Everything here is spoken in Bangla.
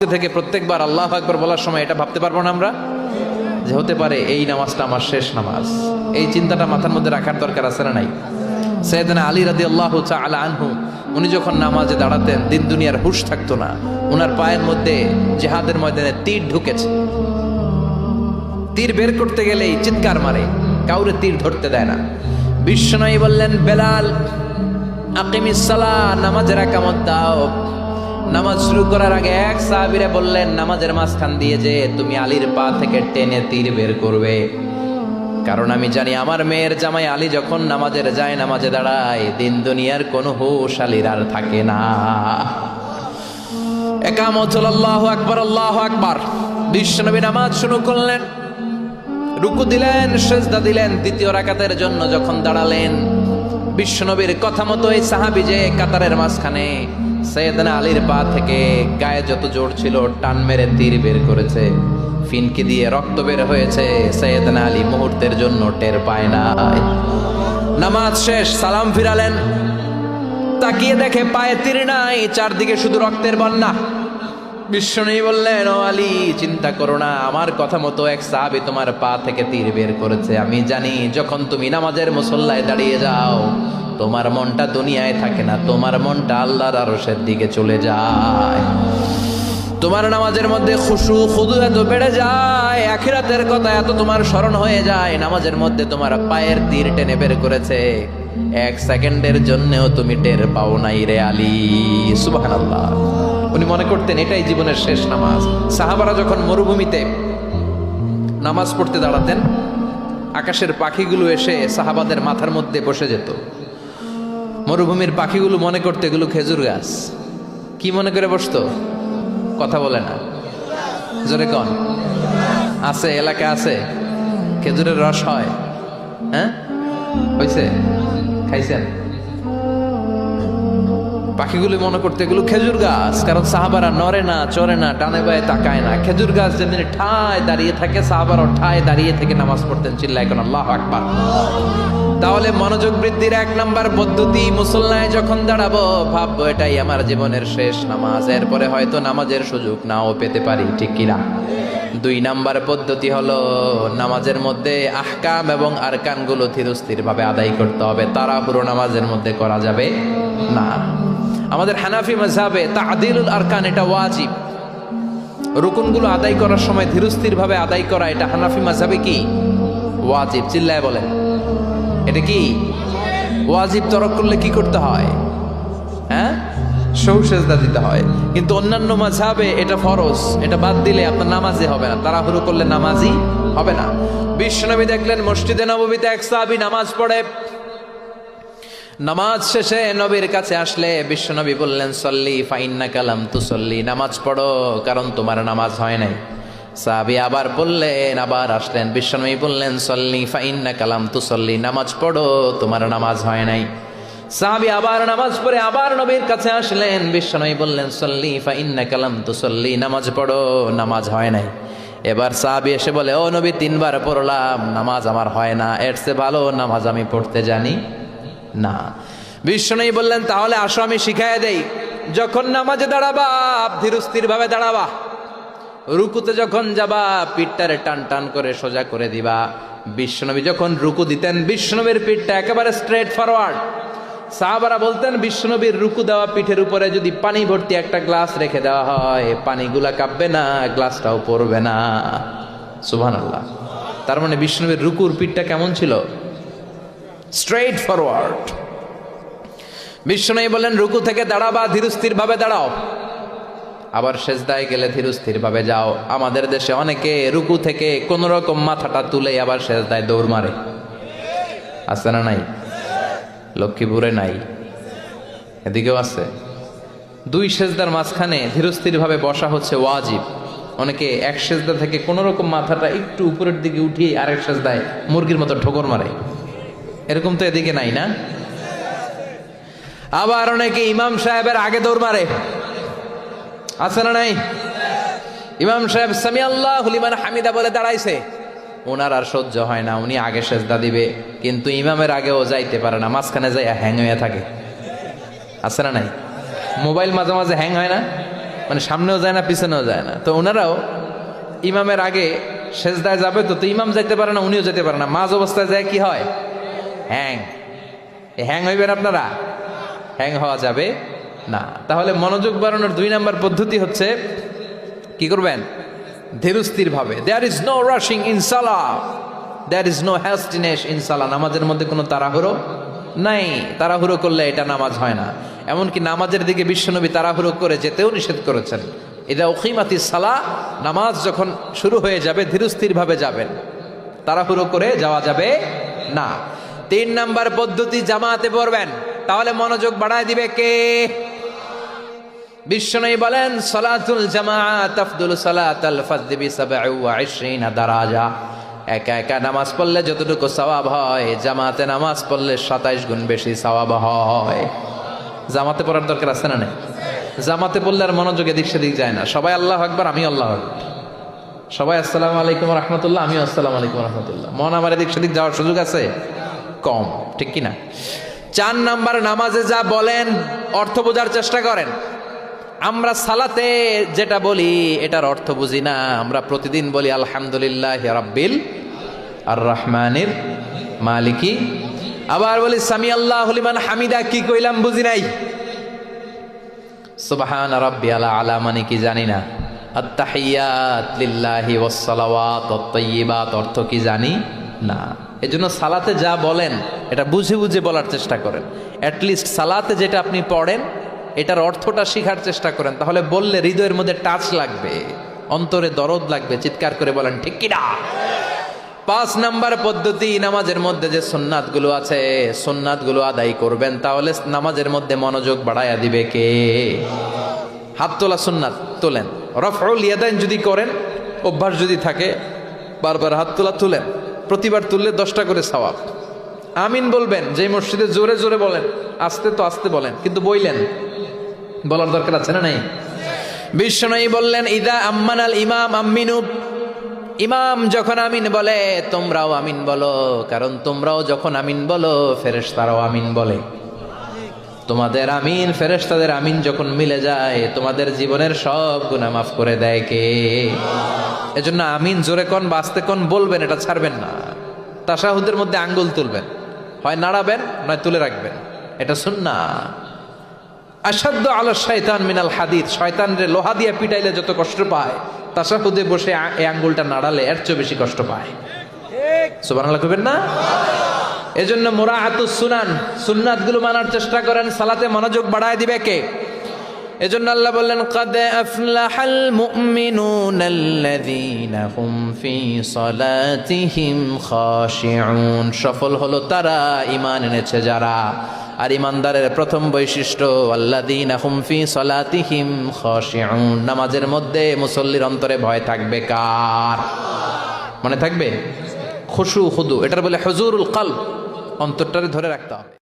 থেকে প্রত্যেকবার আল্লাহ আকবর বলার সময় এটা ভাবতে পারব না আমরা? যে হতে পারে এই নামাজটা আমার শেষ নামাজ। এই চিন্তাটা মাথার মধ্যে রাখার দরকার আছে না নাই? সৈয়দনা আলী রাদি আল্লাহ আলা আনহু, উনি যখন নামাজে দাঁড়াতেন, দিন দুনিয়ার হুশ থাকতো না। ওনার পায়ের মধ্যে জেহাদের ময়দানে তীর ঢুকেছে। তীর বের করতে গেলেই চিৎকার মারে, কাউরে তীর ধরতে দেয় না। বিশ্বনয়ী বললেন, বেলাল আকিমিসালা নামাজের একামত দাও। নামাজ শুরু করার আগে এক সাহাবিরে বললেন, নামাজের মাঝখান দিয়ে যে তুমি আলীর পা থেকে টেনে তীর বের করবে। কারণ আমি জানি আমার মেয়ের জামাই আলী যখন নামাজের যায়, নামাজে দাঁড়ায়, দিন দুনিয়ার কোনো হুশ আলীর আর থাকে না। একামত আল্লাহ আকবর আল্লাহ আকবর। বিশ্বনবী নামাজ শুরু করলেন, রুকু দিলেন, সেজদা দিলেন, দ্বিতীয় রাকাতের জন্য যখন দাঁড়ালেন বিশ্বনবীর কথা মতো এই সাহাবি যে কাতারের মাঝখানে সৈয়দনা আলীর পা থেকে গায়ে যত জোর ছিল, টান মেরে তীর বের করেছে। ফিনকি দিয়ে রক্ত বের হয়েছে, সৈয়দনা আলী মুহূর্তের জন্য টের পায় নাই। নামাজ শেষ, সালাম ফিরালেন। তাকিয়ে দেখে পায়ে তীর নাই, চারদিকে শুধু রক্তের বন্যা। বিশ্বনবী বললেন, ও আলী, চিন্তা করো না, আমার কথা মতো এক সাহাবি তোমার পা থেকে তীর বের করেছে। আমি জানি, যখন তুমি নামাজের মুসল্লায় দাঁড়িয়ে যাও তোমার মনটা দুনিয়ায় থাকে না, তোমার মনটা আল্লাহর আরসের দিকে চলে যায়। তোমার নামাজের মধ্যে খুশু খুদু এত বেড়ে যায়, আখিরাতের কথা এত তোমার স্মরণ হয়ে যায়, নামাজের মধ্যে তোমার পায়ের তীর টেনে বের করেছে। এক সেকেন্ডের জন্যও তুমি টের পাও নাই রে আলী, সুবহানাল্লাহ। উনি মনে করতেন এটাই জীবনের শেষ নামাজ। সাহাবারা যখন মরুভূমিতে নামাজ পড়তে দাঁড়াতেন, আকাশের পাখিগুলো এসে সাহাবাদের মাথার মধ্যে বসে যেত। মরুভূমির পাখিগুলো মনে করতে এগুলো খেজুর গাছ। কি মনে করে বসতো? কথা বলে না। জোরে কন। আছে, এলাকা আছে। খেজুরের রস হয়। হ্যাঁ? হয়েছে খাইছেন? পাখিগুলি মনে করতে এগুলো খেজুর গাছ। কারণ সাহাবারা নড়ে না, চড়ে না ডানে বায়ে তাকায় না। খেজুর গাছ যেদিন ঠায় দাঁড়িয়ে থাকে, সাহাবারও ঠায় দাঁড়িয়ে থেকে নামাজ পড়তেন। চিল্লা এখন আল্লাহ আকবার। তাহলে মনোযোগ বৃদ্ধির এক নাম্বার পদ্ধতি মুসল্লায় যখন দাঁড়াবো, ভাববো, এটাই আমার জীবনের শেষ নামাজ। এরপরে হয়তো নামাজের সুযোগ নাও পেতে পারি, ঠিক কিনা? দুই নাম্বার পদ্ধতি হলো, নামাজের মধ্যে আহকাম এবং আরকানগুলো ধীরস্থির ভাবে আদায় করতে হবে। তারা পুরো নামাজের মধ্যে করা যাবে না। আমাদের হানাফি মজাবে তা আদিলুল আরকান, এটা ওয়াজিব। রুকুনগুলো আদায় করার সময় ধীরস্থির ভাবে আদায় করা, এটা হানাফি মাঝাবে কি? ওয়াজিব। চিল্লায় বলেন। এটা কি? ওয়াজিব তরক করলে কি করতে হয়? হ্যাঁ? সৌ সেজদা দিতে হয়। কিন্তু অন্যান্য মাঝাবে এটা ফরজ, এটা বাদ দিলে আপনার নামাজই হবে না, তাড়াহুড়ো করলে নামাজই হবে না। বিশ্বনবী দেখলেন, মসজিদে নবমীতে এক সাহাবী নামাজ পড়ে। নামাজ শেষে নবীর কাছে আসলে বিশ্বনবী বললেন, সল্লি ফাইন্না কালাম তু সল্লি নামাজ পড়ো, কারণ তোমার নামাজ হয় নাই। সাহাবি আবার বললেন, আবার আসলেন। বিশ্বনবী বললেন, সল্লি, ফাইন্না কালাম তু সল্লি নামাজ পড়ো, তোমার নামাজ হয় নাই। সাহাবি আবার নামাজ পড়ে আবার নবীর কাছে আসলেন। বিশ্বনবী বললেন, সল্লি, ফাইন্না কালাম তু সল্লি নামাজ পড়ো, নামাজ হয় নাই। এবার সাহাবি এসে বলে, ও নবী, তিনবার পড়লাম, নামাজ আমার হয় না, এর চেয়ে ভালো নামাজ আমি পড়তে জানি না। বিশ্বনবী বললেন, তাহলে আসো, আমি শিখাই দেই। যখন নামাজে দাঁড়াবা ধীরস্থির ভাবে দাঁড়াবা। রুকুতে যখন যাবা, পিঠটারে টান টান করে সোজা করে দিবা। বিশ্বনবী যখন রুকু দিতেন, বিশ্বনবীর পিঠটা একেবারে স্ট্রেট ফরওয়ার্ড সাহাবারা বলতেন, বিশ্বনবীর রুকু দেওয়া পিঠের উপরে যদি পানি ভর্তি একটা গ্লাস রেখে দেওয়া হয়, পানিগুলা কাঁপবে না, গ্লাসটাও পড়বে না। সুভান আল্লাহ তার মানে বিষ্ণুবীর রুকুর পিঠটা কেমন ছিল? স্ট্রেট ফরওয়ার্ড বিষ্ণু বলেন রুকু থেকে দাঁড়াবা ধীরস্থির ভাবে দাঁড়াও। আবার সেজদায় গেলে ধীরস্থির ভাবে যাও। আমাদের দেশে অনেকে রুকু থেকে কোন রকম মাথাটা তুলে আবার সেজদায় দৌড় মারে। আছে না নাই? লক্ষ্মীপুরে নাই। এদিকেও আছে। দুই সেজদার মাঝখানে ধীরস্থির ভাবে বসা হচ্ছে ওয়াজিব। অনেকে এক সেজদা থেকে কোন রকম মাথাটা একটু উপরের দিকে উঠিয়ে আরেক সেজদায় মুরগির মতো ঠোকর মারে। এরকম তো এদিকে নাই না? আবার অনেকে ইমাম সাহেবের আগে দৌড় মারে। আছে না নাই? ইমাম সাহেব সামি আল্লাহ হুলিমান হামিদা বলে দাঁড়াইছে। ওনার আর সহ্য হয় না, উনি আগে সেজদা দিবে, কিন্তু ইমামের আগেও যাইতে পারে না, মাঝখানে যাই হ্যাং হয়ে থাকে। আছে না নাই? মোবাইল মাঝে মাঝে হ্যাং হয় না মানে সামনেও যায় না, পিছনেও যায় না। তো ওনারাও ইমামের আগে সেজদায় যাবে তো তো ইমাম যাইতে পারে না, উনিও যেতে পারে না। মাঝ অবস্থায় যায় কি হয়? হ্যাং হ্যাং হইবেন আপনারা? হ্যাং হওয়া যাবে। না, তাহলে মনোযোগ বাড়ানোর দুই নাম্বার পদ্ধতি হচ্ছে, কি করবেন? ধীরস্থির ভাবে there is no rushing in salah there is no hastiness in salah নামাজের মধ্যে কোনো তাড়াহুড়ো নাই। তাড়াহুড়ো করলে এটা নামাজ হয় না। এমনকি নামাজের দিকে বিশ্বনবী তাড়াহুড়ো করে যেতেও নিষেধ করেছেন। এটা ওখিমাতি সালা নামাজ যখন শুরু হয়ে যাবে ধীরস্থির ভাবে যাবেন। তাড়াহুড়ো করে যাওয়া যাবে না। তিন নাম্বার পদ্ধতি, জামাতে পড়বেন। তাহলে মনোযোগ বাড়ায় দিবে কে? বিশ্বনবী বলেন, সলাতুল জামাআত আফদুল সালাতাল ফাজদি বি 27 দারাজা। একা একা নামাজ পড়লে যতটুকু সওয়াব হয়, জামাতে নামাজ পড়লে 27 গুণ বেশি সওয়াব হয়। জামাতে পড়ার দরকার আছে না জামাতে পড়লে আর মনোযোগ এদিক সেদিক যায় না। সবাই আল্লাহ আকবার আমি আল্লাহ সবাই আসসালামু আলাইকুম রহমতুল্লাহ, আমিও আসসালামু আলাইকুম রহমতুল্লাহ। মন আমার এদিক সেদিক যাওয়ার সুযোগ আছে? কম, ঠিক কি না চার নাম্বার নামাজে যা বলেন, অর্থ বোঝার চেষ্টা করেন। আমরা সালাতে যেটা বলি, এটার অর্থ বুঝি না। আমরা প্রতিদিন বলি, আলহামদুলিল্লাহ রাব্বিল আর রহমানের মালিকি। আবার বলি সামি আল্লাহ হলিমান হামিদা। কি কইলাম বুঝি নাই? সুবহান রাব্বি আলা আলা মানে কি জানি না। আত্তাহিয়াত লিল্লাহি ওয়াসসালাওয়াত ওয়াত অর্থ কি জানি না। এজন্য সালাতে যা বলেন, এটা বুঝে বুঝে বলার চেষ্টা করেন। অ্যাট লিস্ট সালাতে যেটা আপনি পড়েন এটার অর্থটা শেখার চেষ্টা করেন, তাহলে বললে হৃদয়ের মধ্যে টাচ লাগবে, অন্তরে দরদ লাগবে, চিৎকার করে বলেন, ঠিক কিনা পাঁচ নাম্বার পদ্ধতি, নামাজের মধ্যে যে সোননাথগুলো আছে সোননাথগুলো আদায় করবেন, তাহলে নামাজের মধ্যে মনোযোগ বাড়াইয়া দিবে কে? হাত তোলা সুন্নাত তোলেন, রফউল ইয়াদাইন যদি করেন, অভ্যাস যদি থাকে, বারবার হাত তোলা তুলেন, প্রতিবার তুললে দশটা করে সওয়াব। আমিন বলবেন, যে মসজিদে জোরে জোরে বলেন, আস্তে তো আস্তে বলেন, কিন্তু বইলেন বলার দরকার আছে না নাই? বিশ্বনয়ী বললেন, ইদা আম্মান আল ইমাম আম্মিনু। ইমাম যখন আমিন বলে, তোমরাও আমিন বলো, কারণ তোমরাও যখন আমিন বলো, ফেরেশতারাও আমিন বলে। তোমাদের আমিন, ফেরেশতাদের আমিন যখন মিলে যায়, তোমাদের জীবনের সব গুনাহ মাফ করে দেয় কে? এজন্য আমিন জোরে কোন বাঁচতে কোন বলবেন, এটা ছাড়বেন না। তাসাহুদের মধ্যে আঙ্গুল তুলবেন। হয় নাড়াবেন, নয় তুলে রাখবেন। এটা শুননা আসাদ্য আল শয়তান মিনাল হাদিদ। শয়তানরে লোহা দিয়ে পিটাইলে যত কষ্ট পায়, তাসাহুদে বসে এই আঙ্গুলটা নাড়ালে এর চেয়ে বেশি কষ্ট পায়। সুবহানাল্লাহ কবেন না? এজন্য মোরাহাতু সুনান, সুন্নাতগুলো মানার চেষ্টা করেন, সালাতে মনোযোগ বাড়ায় দিবে কে? এজন্য আল্লাহ বললেন, কাদে আফলাহাল মুমিনুনাল্লাযীনা হুম ফি সালাতিহিম খাশিউন। সফল হলো তারা, ঈমান এনেছে যারা আর ইমানদারের প্রথম বৈশিষ্ট্য আল্লাদিন হুমফি সলাতিহিম খাশিউন। নামাজের মধ্যে মুসল্লির অন্তরে ভয় থাকবে কার? মনে থাকবে? খুশু হুদু এটার বলে হজুরুল কাল অন্তরটারে ধরে রাখতে হবে।